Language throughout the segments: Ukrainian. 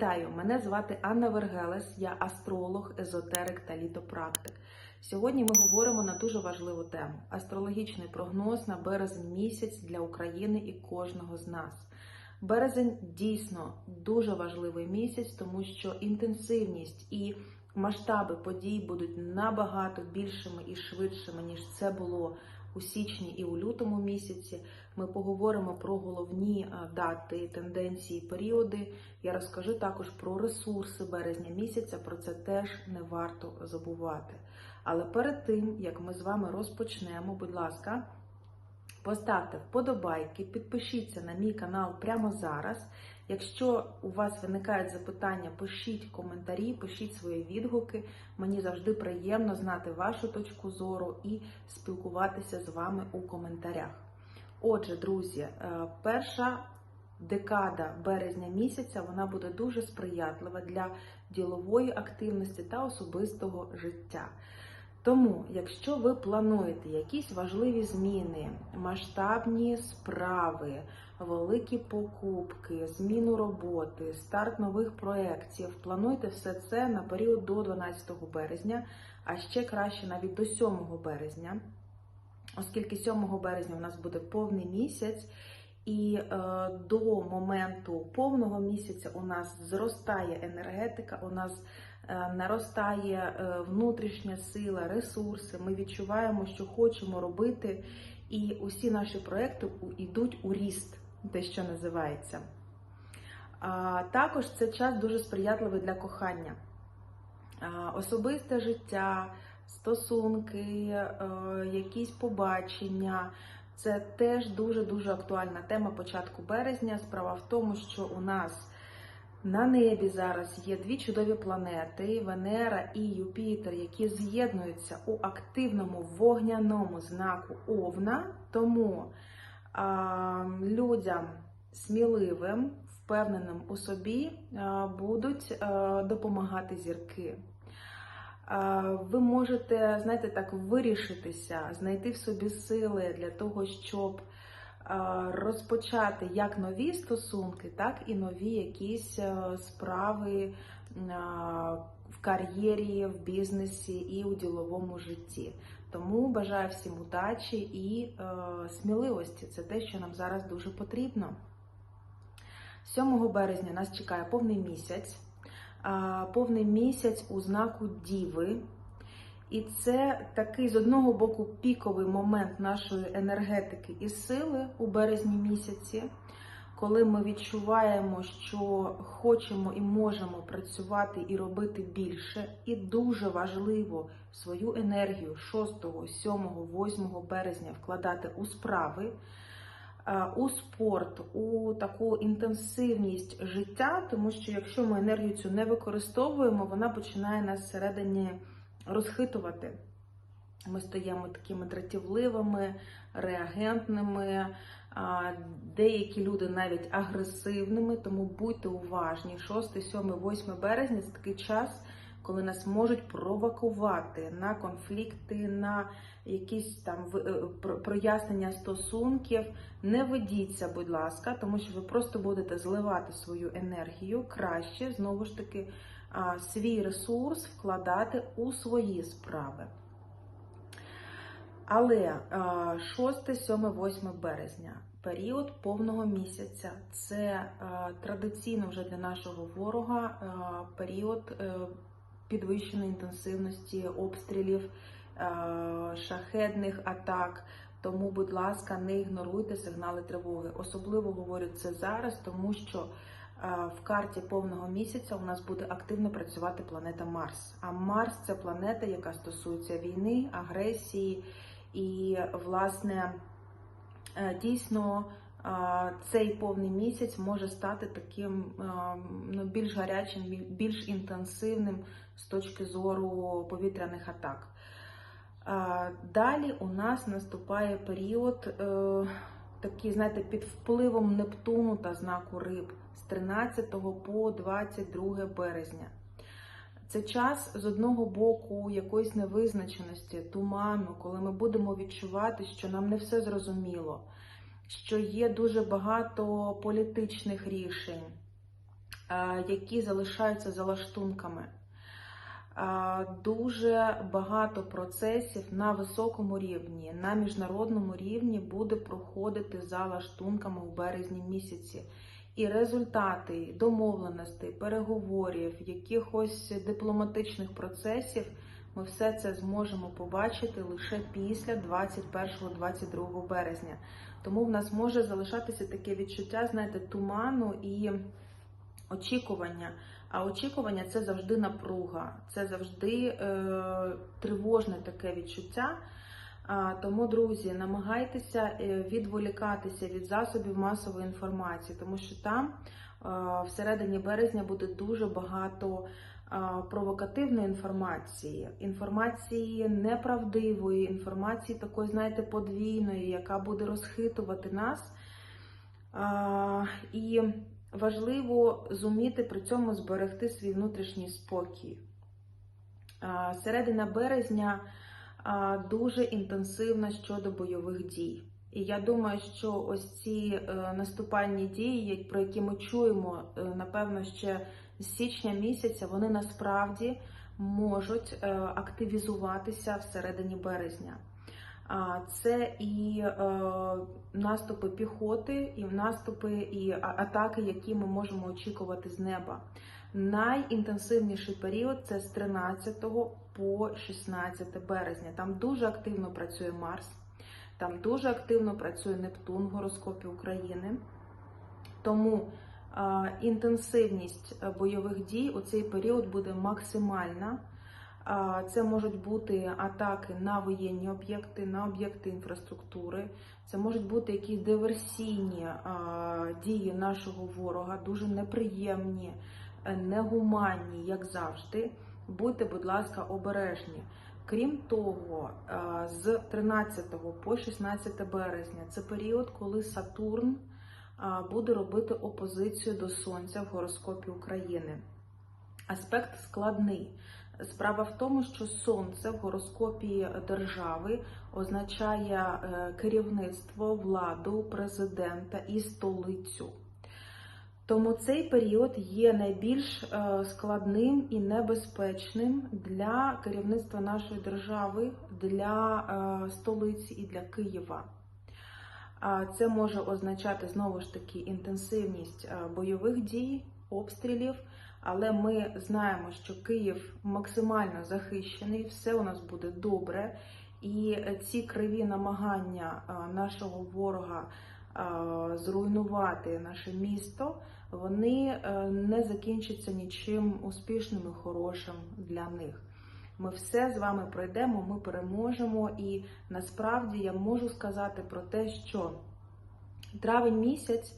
Вітаю! Мене звати Анна Вергелес, я астролог, езотерик та літопрактик. Сьогодні ми говоримо на дуже важливу тему: астрологічний прогноз на березень місяць для України і кожного з нас. Березень дійсно дуже важливий місяць, тому що інтенсивність і масштаби подій будуть набагато більшими і швидшими, ніж це було у січні і у лютому місяці. Ми поговоримо про головні дати, тенденції, періоди. Я розкажу також про ресурси березня місяця. Про це теж не варто забувати. Але перед тим як ми з вами розпочнемо, будь ласка, поставте вподобайки, підпишіться на мій канал прямо зараз. Якщо у вас виникають запитання, пишіть коментарі, пишіть свої відгуки. Мені завжди приємно знати вашу точку зору і спілкуватися з вами у коментарях. Отже, друзі, е, перша декада березня місяця вона буде дуже сприятлива для ділової активності та особистого життя. Тому, якщо ви плануєте якісь важливі зміни, масштабні справи, великі покупки, зміну роботи, старт нових проєктів, плануйте все це на період до 12 березня, а ще краще навіть до 7 березня, оскільки 7 березня у нас буде повний місяць. І е, до моменту повного місяця у нас зростає енергетика, у нас е, наростає е, внутрішня сила, ресурси. Ми відчуваємо, що хочемо робити, і усі наші проекти йдуть у ріст, те, що називається. А, також це час дуже сприятливий для кохання. А, особисте життя, стосунки, е, якісь побачення. Це теж дуже-дуже актуальна тема початку березня. Справа в тому, що у нас на небі зараз є дві чудові планети Венера і Юпітер, які з'єднуються у активному вогняному знаку Овна. Тому а, людям сміливим, впевненим у собі а, будуть а, допомагати зірки. Ви можете, знаєте, так вирішитися, знайти в собі сили для того, щоб розпочати як нові стосунки, так і нові якісь справи в кар'єрі, в бізнесі і у діловому житті. Тому бажаю всім удачі і сміливості. Це те, що нам зараз дуже потрібно. 7 березня нас чекає повний місяць повний місяць у знаку Діви. І це такий з одного боку піковий момент нашої енергетики і сили у березні місяці, коли ми відчуваємо, що хочемо і можемо працювати і робити більше. І дуже важливо свою енергію 6, 7, 8 березня вкладати у справи. Е, у спорт, у таку інтенсивність життя, тому що якщо ми енергію цю не використовуємо, вона починає нас всередині розхитувати. Ми стаємо такими дратівливими, реагентними, деякі люди навіть агресивними, тому будьте уважні. 6, 7, 8 березня це такий час коли нас можуть провокувати на конфлікти, на якісь там е, прояснення стосунків. Не ведіться, будь ласка, тому що ви просто будете зливати свою енергію краще, знову ж таки, свій ресурс вкладати у свої справи. Але 6, 7, 8 березня період повного місяця це традиційно вже для нашого ворога період е, підвищеної інтенсивності обстрілів, е, шахедних атак. Тому, будь ласка, не ігноруйте сигнали тривоги. Особливо говорю це зараз, тому що е, в карті повного місяця у нас буде активно працювати планета Марс. А Марс це планета, яка стосується війни, агресії, і, власне, е, дійсно цей повний місяць може стати таким ну, більш гарячим, більш інтенсивним з точки зору повітряних атак. Далі у нас наступає період, е, такий, знаєте, під впливом Нептуну та знаку Риб з 13 по 22 березня. Це час з одного боку якоїсь невизначеності, туману, коли ми будемо відчувати, що нам не все зрозуміло що є дуже багато політичних рішень, е, які залишаються за лаштунками. Е, Дуже багато процесів на високому рівні, на міжнародному рівні буде проходити за лаштунками у березні місяці. І результати домовленостей, переговорів, якихось дипломатичних процесів ми все це зможемо побачити лише після 21-22 березня. Тому в нас може залишатися таке відчуття, знаєте, туману і очікування. А очікування це завжди напруга, це завжди е, тривожне таке відчуття. Тому, друзі, намагайтеся е, відволікатися від засобів масової інформації, тому що там е, всередині березня буде дуже багато провокативної інформації, інформації неправдивої, інформації такої, знаєте, подвійної, яка буде розхитувати нас. І важливо зуміти при цьому зберегти свій внутрішній спокій. Середина березня дуже інтенсивна щодо бойових дій. І я думаю, що ось ці е, наступальні дії, про які ми чуємо, е, напевно, ще з січня місяця, вони насправді можуть е, активізуватися всередині березня. Це і е, наступи піхоти, і наступи і атаки, які ми можемо очікувати з неба. Найінтенсивніший період це з 13 по 16 березня. Там дуже активно працює Марс, там дуже активно працює Нептун в гороскопі України. Тому інтенсивність е, бойових дій у цей період буде максимальна. Це можуть бути атаки на воєнні об'єкти, на об'єкти інфраструктури. Це можуть бути якісь диверсійні дії нашого ворога, дуже неприємні, е, негуманні, як завжди. Будьте, будь ласка, обережні. Крім того, з 13 по 16 березня це період, коли Сатурн буде робити опозицію до Сонця в гороскопі України. Аспект складний. Справа в тому, що сонце в гороскопі держави означає е, керівництво, владу, президента і столицю. Тому цей період є найбільш е, складним і небезпечним для керівництва нашої держави, для е, столиці і для Києва. Це може означати знову ж таки інтенсивність е, бойових дій, обстрілів. Але ми знаємо, що Київ максимально захищений, все у нас буде добре. І ці криві намагання нашого ворога зруйнувати наше місто, вони е, не закінчаться нічим успішним і хорошим для них. Ми все з вами пройдемо, ми переможемо, і насправді я можу сказати про те, що травень місяць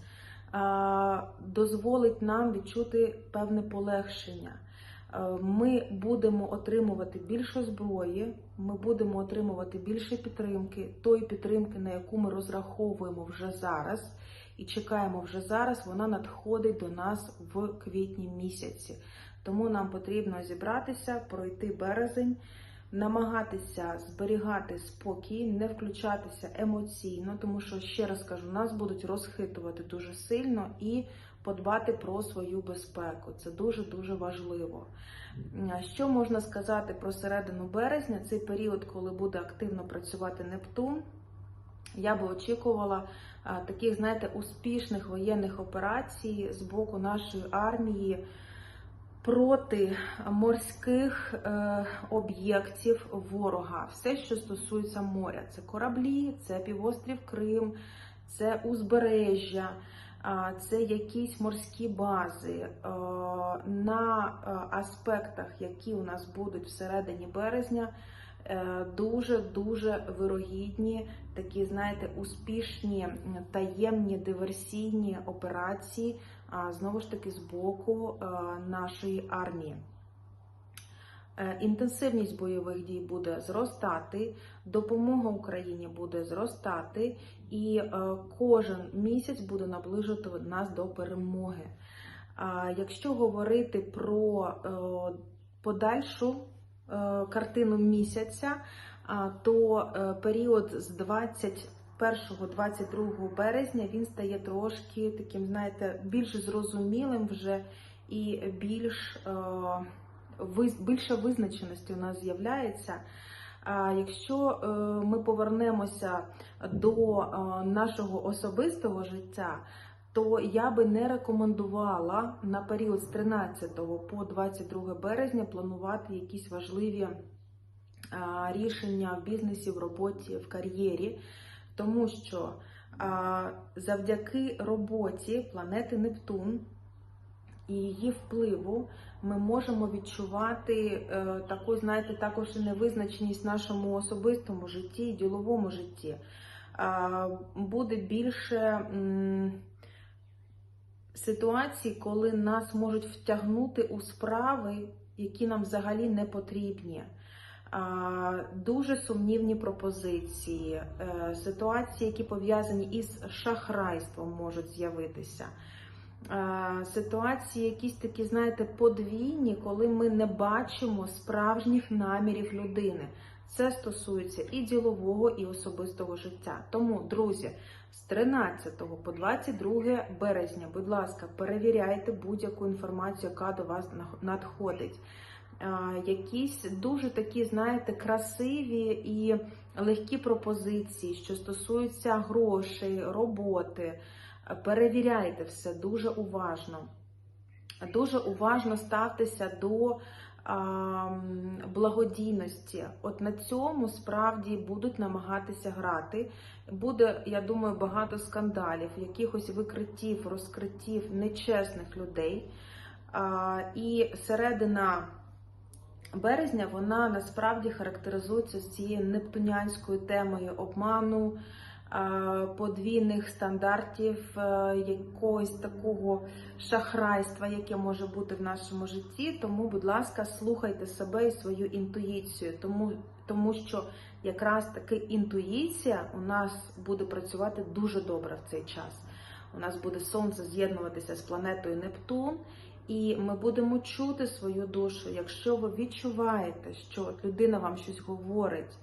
дозволить нам відчути певне полегшення. Ми будемо отримувати більше зброї, ми будемо отримувати більше підтримки, тої підтримки, на яку ми розраховуємо вже зараз, і чекаємо вже зараз, вона надходить до нас в квітні місяці. Тому нам потрібно зібратися, пройти березень, намагатися зберігати спокій, не включатися емоційно, тому що, ще раз кажу, нас будуть розхитувати дуже сильно і подбати про свою безпеку. Це дуже-дуже важливо. Що можна сказати про середину березня? Цей період, коли буде активно працювати Нептун. Я би очікувала таких, знаєте, успішних воєнних операцій з боку нашої армії проти морських е, об'єктів ворога. Все, що стосується моря, це кораблі, це півострів Крим, це узбережжя, а, це якісь морські бази. Е, на е, аспектах, які у нас будуть всередині березня, дуже дуже вирогідні такі, знаєте, успішні таємні диверсійні операції, знову ж таки, з боку е, нашої армії. Е, Інтенсивність бойових дій буде зростати, допомога Україні буде зростати, і е, кожен місяць буде наближувати нас до перемоги. Якщо говорити про е, подальшу е, картину місяця, то е, період з 21-22 березня він стає трошки таким, знаєте, більш зрозумілим вже. і більш, е, більша визначеності у нас з'являється. А Якщо е, ми повернемося до е, нашого особистого життя, то я би не рекомендувала на період з 13 по 22 березня планувати якісь важливі рішення в бізнесі, в роботі, в кар'єрі, тому що завдяки роботі планети Нептун і її впливу ми можемо відчувати е, таку, знаєте, також і невизначеність в нашому особистому житті і діловому житті. Буде більше. Ситуації, коли нас можуть втягнути у справи, які нам взагалі не потрібні. Дуже сумнівні пропозиції, е, ситуації, які пов'язані із шахрайством, можуть з'явитися. Ситуації, якісь такі, знаєте, подвійні, коли ми не бачимо справжніх намірів людини. Це стосується і ділового, і особистого життя. Тому, друзі, з 13 по 22 березня, будь ласка, перевіряйте будь-яку інформацію, яка до вас надходить. Якісь дуже такі, знаєте, красиві і легкі пропозиції, що стосуються грошей, роботи. Перевіряйте все дуже уважно. Дуже уважно ставтеся до благодійності. От на цьому справді будуть намагатися грати. Буде, я думаю, багато скандалів, якихось викриттів, розкриттів нечесних людей. І середина березня вона насправді характеризується з цією нептунянською темою обману, подвійних стандартів, якогось такого шахрайства, яке може бути в нашому житті. Тому, будь ласка, слухайте себе і свою інтуїцію, тому, тому що якраз таки інтуїція у нас буде працювати дуже добре в цей час. У нас буде сонце з'єднуватися з планетою Нептун, і ми будемо чути свою душу. Якщо ви відчуваєте, що людина вам щось говорить,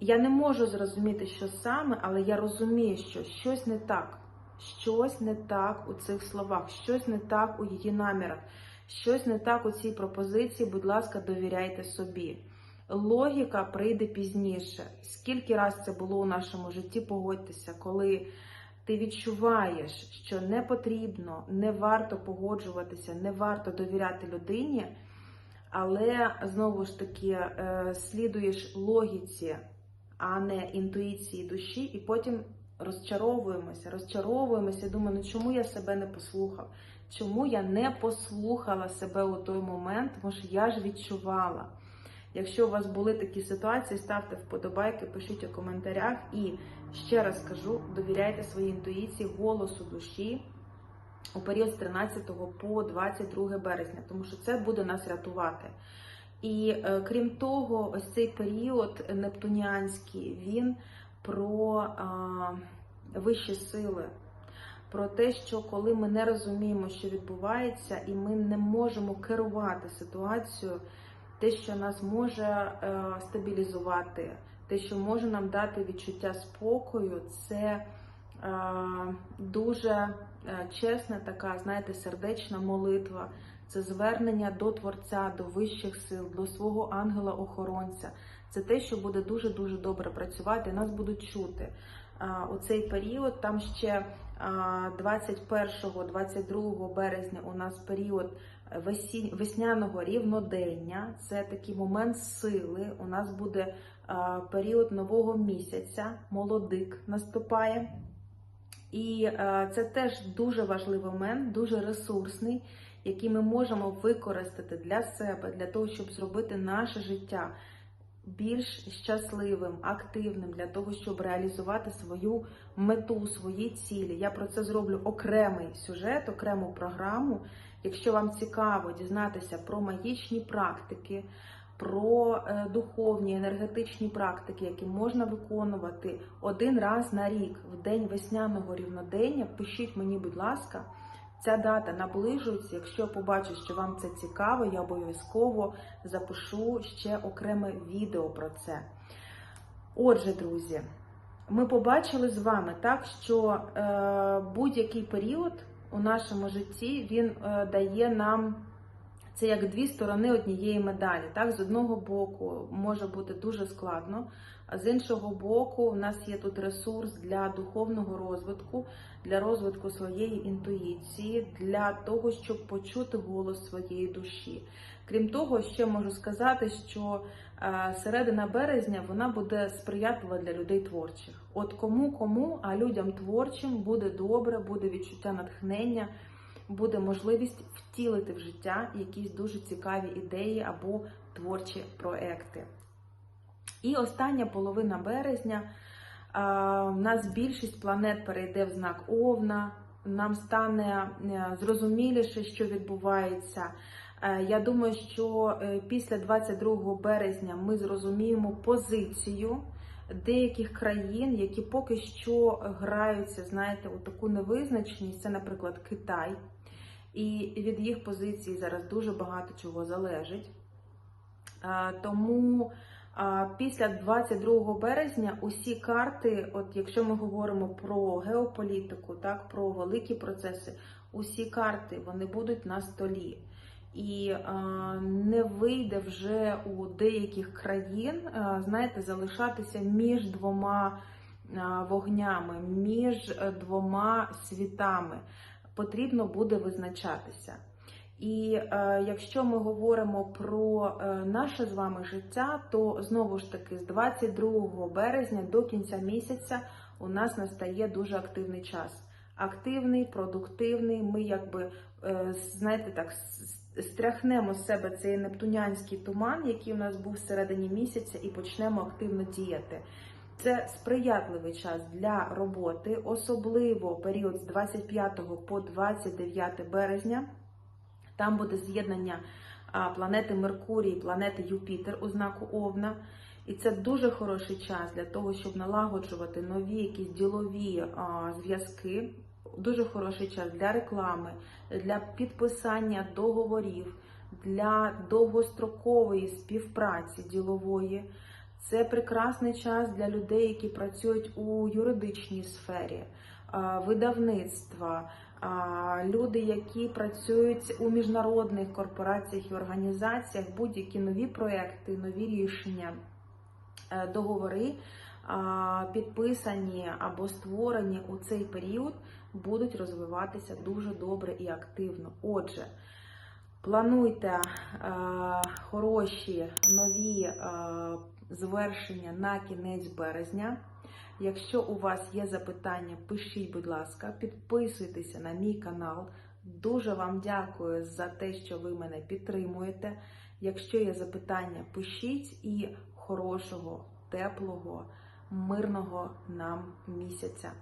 я не можу зрозуміти, що саме, але я розумію, що щось не так. Щось не так у цих словах, щось не так у її намірах, щось не так у цій пропозиції. Будь ласка, довіряйте собі. Логіка прийде пізніше. Скільки раз це було у нашому житті, погодьтеся, коли ти відчуваєш, що не потрібно, не варто погоджуватися, не варто довіряти людині, але знову ж таки е, слідуєш логіці, а не інтуїції душі, і потім розчаровуємося, розчаровуємося, думаю, ну чому я себе не послухав? Чому я не послухала себе у той момент, тому що я ж відчувала. Якщо у вас були такі ситуації, ставте вподобайки, пишіть у коментарях. І ще раз скажу: довіряйте своїй інтуїції, голосу душі у період з 13 по 22 березня, тому що це буде нас рятувати. І е, крім того, ось цей період нептунянський, він про е, вищі сили. Про те, що коли ми не розуміємо, що відбувається, і ми не можемо керувати ситуацією, те, що нас може е, стабілізувати, те, що може нам дати відчуття спокою, це е, дуже чесна така, знаєте, сердечна молитва, це звернення до Творця, до вищих сил, до свого ангела-охоронця. Це те, що буде дуже дуже добре працювати, нас будуть чути. У цей період там ще 21-22 березня у нас період весняного рівнодення. Це такий момент сили. У нас буде період нового місяця, молодик наступає. І е, це теж дуже важливий момент, дуже ресурсний, який ми можемо використати для себе, для того, щоб зробити наше життя більш щасливим, активним, для того, щоб реалізувати свою мету, свої цілі. Я про це зроблю окремий сюжет, окрему програму. Якщо вам цікаво дізнатися про магічні практики, про е, духовні енергетичні практики, які можна виконувати один раз на рік в день весняного рівнодення, пишіть мені, будь ласка. Ця дата наближується. Якщо побачу, що вам це цікаво, я обов'язково запишу ще окреме відео про це. Отже, друзі, ми побачили з вами так, що е, будь-який період у нашому житті він е, дає нам це як дві сторони однієї медалі. Так, з одного боку може бути дуже складно, а з іншого боку, в нас є тут ресурс для духовного розвитку, для розвитку своєї інтуїції, для того, щоб почути голос своєї душі. Крім того, ще можу сказати, що е, середина березня вона буде сприятлива для людей творчих. От кому кому, а людям творчим буде добре, буде відчуття натхнення, буде можливість втілити в життя якісь дуже цікаві ідеї або творчі проекти. І остання половина березня. У нас більшість планет перейде в знак Овна. Нам стане е, зрозуміліше, що відбувається. Е, Я думаю, що е, після 22 березня ми зрозуміємо позицію деяких країн, які поки що граються, знаєте, у таку невизначеність. Це, наприклад, Китай. І від їх позиції зараз дуже багато чого залежить. Тому після 22 березня усі карти, от якщо ми говоримо про геополітику, так про великі процеси, усі карти вони будуть на столі. І не вийде вже у деяких країн, знаєте, залишатися між двома вогнями, між е, двома світами. Потрібно буде визначатися. І е, якщо ми говоримо про е, наше з вами життя, то знову ж таки з 22 березня до кінця місяця у нас настає дуже активний час. Активний, продуктивний. Ми якби е, знаєте так стряхнемо з себе цей нептунянський туман, який у нас був всередині місяця, і почнемо активно діяти. Це сприятливий час для роботи, особливо період з 25 по 29 березня. Там буде з'єднання планети Меркурій, планети Юпітер у знаку Овна. І це дуже хороший час для того, щоб налагоджувати нові якісь ділові зв'язки. Дуже хороший час для реклами, для підписання договорів, для довгострокової співпраці ділової. Це прекрасний час для людей, які працюють у юридичній сфері, видавництва, люди, які працюють у міжнародних корпораціях і організаціях, будь-які нові проекти, нові рішення, е, договори підписані або створені у цей період, будуть розвиватися дуже добре і активно. Отже, плануйте е, хороші нові е, звершення на кінець березня. Якщо у вас є запитання, пишіть, будь ласка, підписуйтеся на мій канал. Дуже вам дякую за те, що ви мене підтримуєте. Якщо є запитання, пишіть і хорошого, теплого, мирного нам місяця.